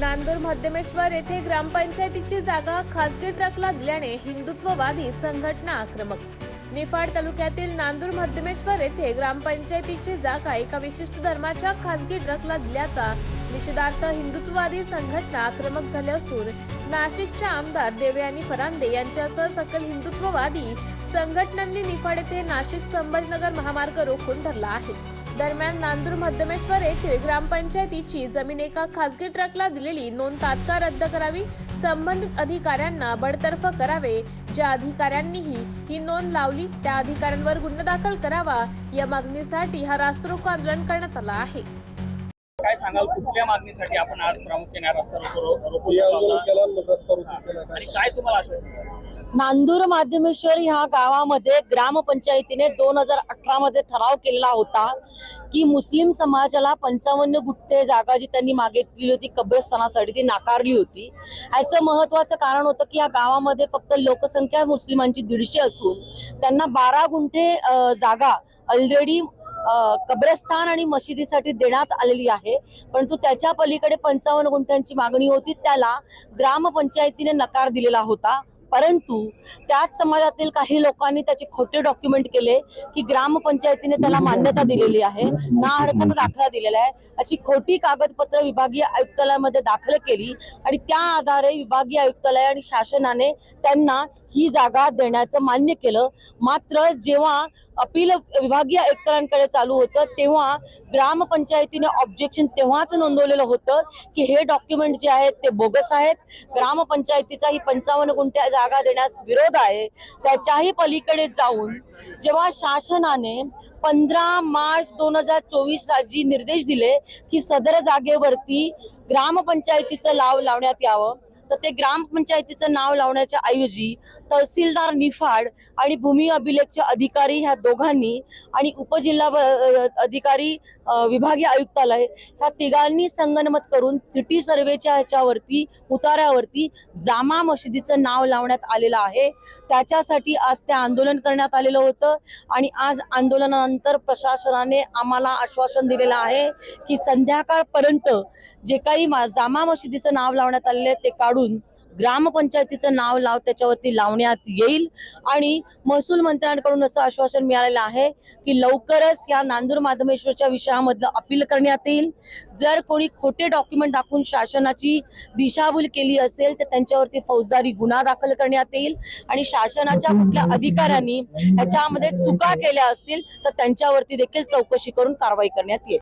नांदूर मध्यमेश्वर येथे ग्रामपंचायतीची जागा खासगी ट्रकला दिल्याने हिंदुत्ववादी संघटना आक्रमक. निफाड तालुक्यातील नांदूर मध्यमेश्वर येथे ग्रामपंचायतीची जागा एका विशिष्ट धर्माच्या खासगी ट्रकला दिल्याचा निषेधार्थ हिंदुत्ववादी संघटना आक्रमक झाले असून नाशिकच्या आमदार देवयानी फरांदे यांच्यासह सकल हिंदुत्ववादी संघटनांनी निफाड येथे नाशिक संभाजनगर महामार्ग रोखून धरला आहे. दरम्यान नांदूर मध्यमेश्वर येथील ग्रामपंचायतीची जमीन एका खासगी ट्रकला दिलेली नोंद तात्काळ रद्द करावी संबंधित अधिकाऱ्यांना बडतर्फ करावे ज्या अधिकाऱ्यांनीही ही नोंद लावली त्या अधिकाऱ्यांवर गुन्हा दाखल करावा या मागणीसाठी हा रास्तारोको आंदोलन करण्यात आला आहे काय सांगाल कुठल्या मागणीसाठी आपण आज प्रामुख्याने रस्ता रोको रोको? केलं आणि काय तुम्हाला आश्वासन आहे? नांदूर माध्यमेश्वर ह्या गावामध्ये ग्रामपंचायतीने दोन हजार अठरा मध्ये ठराव केलेला होता की मुस्लिम समाजाला पंचावन्न गुट्टे जागा जी त्यांनी मागितली होती कब्रस्थानासाठी ती नाकारली होती. ह्याचं महत्वाचं कारण होतं की या गावामध्ये फक्त लोकसंख्या मुस्लिमांची दीडशे असून त्यांना बारा गुंठे जागा ऑलरेडी कब्रस्थान आणि मशिदीसाठी देण्यात आलेली आहे. परंतु त्याच्या पलीकडे पंचावन्न गुंठ्यांची मागणी होती त्याला ग्रामपंचायतीने नकार दिलेला होता. परंतु त्याच समाजातील काही लोकांनी त्याचे खोटे डॉक्युमेंट केले की ग्रामपंचायतीने त्याला मान्यता दिलेली आहे ना हरकत दाखला दिलेला आहे अशी खोटी कागदपत्र विभागीय आयुक्तालयामध्ये दाखल केली आणि त्या आधारे विभागीय आयुक्तालय आणि शासनाने त्यांना ही जागा देण्याचं मान्य केलं. मात्र जेव्हा अपील विभागीय आयुक्तांकडे चालू होतं तेव्हा ग्रामपंचायतीने ऑब्जेक्शन तेव्हाच नोंदवलेलं होतं की हे डॉक्युमेंट जे आहेत ते बोगस आहेत. ग्रामपंचायतीचा ही पंचावन्न गुंठ्या जागा देण्यास विरोध आहे. त्याच्याही पलीकडे जाऊन जेव्हा शासनाने पंधरा मार्च दोन हजार चोवीस रोजी निर्देश दिले की सदर जागेवरती ग्रामपंचायतीचं लाव लावण्यात यावं तर ते ग्रामपंचायतीचं नाव लावण्याच्या ऐवजी तहसीलदार निफाड आणि भूमी अभिलेखचे अधिकारी ह्या दोघांनी आणि उपजिल्हा अधिकारी विभागीय आयुक्तालय ह्या तिघांनी संगनमत करून सिटी सर्वेच्या ह्याच्यावरती उतार्यावरती जामा मशिदीचं नाव लावण्यात आलेलं आहे. त्याच्यासाठी आज ते आंदोलन करण्यात आलेलं होतं आणि आज आंदोलनानंतर प्रशासनाने आम्हाला आश्वासन दिलेलं आहे की संध्याकाळपर्यंत जे काही मा- जामा मशिदीचं नाव लावण्यात आलेलं आहे ते काढून ग्रामपंचायतीचं नाव लाव त्याच्यावरती लावण्यात येईल. आणि महसूल मंत्र्यांकडून असं आश्वासन मिळालेलं आहे की लवकरच या नांदूर माधमेश्वरच्या विषयामधलं अपील करण्यात येईल. जर कोणी खोटे डॉक्युमेंट दाखवून शासनाची दिशाभूल केली असेल तर त्यांच्यावरती फौजदारी गुन्हा दाखल करण्यात येईल. आणि शासनाच्या कुठल्या अधिकाऱ्यांनी ह्याच्यामध्ये चुका केल्या असतील तर त्यांच्यावरती देखील चौकशी करून कारवाई करण्यात येईल.